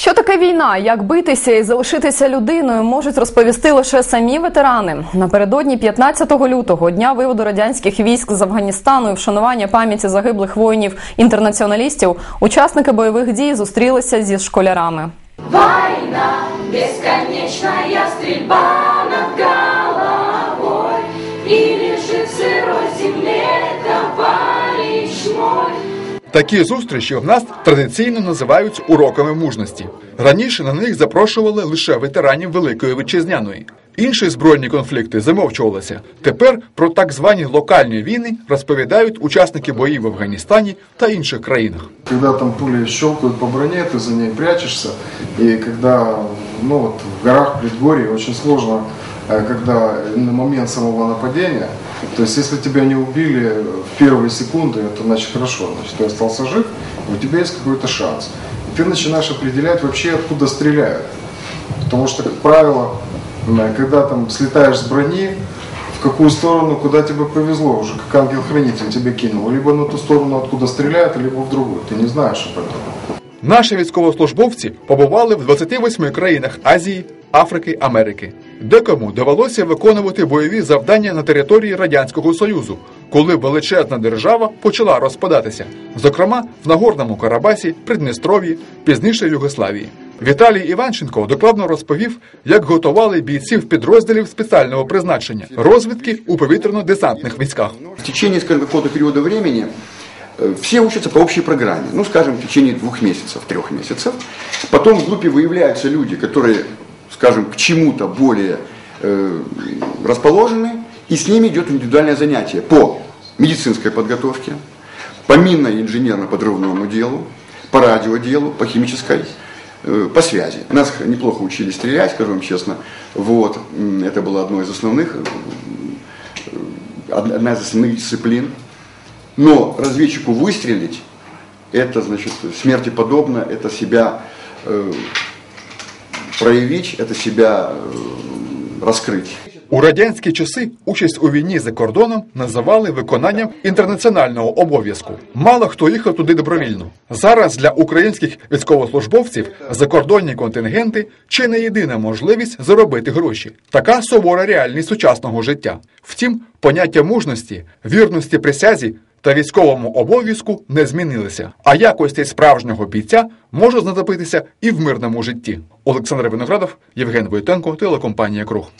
Що таке війна? Як битися і залишитися людиною, можуть розповісти лише самі ветерани. Напередодні 15 лютого, дня виводу радянських військ з Афганістану і вшанування пам'яті загиблих воїнів-інтернаціоналістів, учасники бойових дій зустрілися зі школярами. Війна, безконечна стрільба над Такі зустрічі в нас традиційно називають уроками мужності. Раніше на них запрошували лише ветеранів Великої Вітчизняної. Інші збройні конфлікти замовчувалися. Тепер про так звані локальні війни розповідають учасники боїв в Афганістані та інших країнах. Когда там пули щелкают по броне, ты за ней прячешься. И когда ну вот, в горах, очень сложно, э, когда на момент самого нападения, то есть если тебя не убили в первые секунды, это значит хорошо, значит ты остался жив, у тебя есть какой-то шанс. И ты начинаешь определять вообще, откуда стреляют. Потому что, как правило, м, когда там слетаешь с брони, в какую сторону, куда тебе повезло, уже как ангел-хранитель тебе кинул. Либо на ту сторону, откуда стреляют, либо в другую. Ты не знаешь об этом. Наші військовослужбовці побували в 28 країнах Азії, Африки, Америки. Декому довелося виконувати бойові завдання на території Радянського Союзу, коли величезна держава почала розпадатися, зокрема в Нагорному Карабасі, Придністров'ї, пізніше Югославії. Віталій Іванченко докладно розповів, як готували бійців підрозділів спеціального призначення розвідки у повітряно-десантних військах. В течение, периода времени э, все учатся по общей программе, ну, скажем, в течение двух месяцев, трех месяцев. Потом в группе выявляются люди, которые, скажем, к чему-то более э, расположены, и с ними идет индивидуальное занятие по медицинской подготовке, по минно-инженерно-подрывному делу, по радиоделу, по химической, э, по связи. Нас неплохо учили стрелять, скажу вам честно. Вот. Это было одно из основных од- одна из основных дисциплин. Но разведчику выстрелить, это значит смерти подобно, это себя э, проявить, это себя э, раскрыть. У радянські часи участь у війні за кордоном називали виконанням інтернаціонального обов'язку. Мало хто їхав туди добровільно. Зараз для українських військовослужбовців закордонні контингенти чи не єдина можливість заробити гроші. Така сувора реальність сучасного життя. Втім, поняття мужності, вірності присязі та військовому обов'язку не змінилися. А якості справжнього бійця може знадобитися і в мирному житті. Олександр Виноградов, Євген Войтенко, телекомпанія Круг.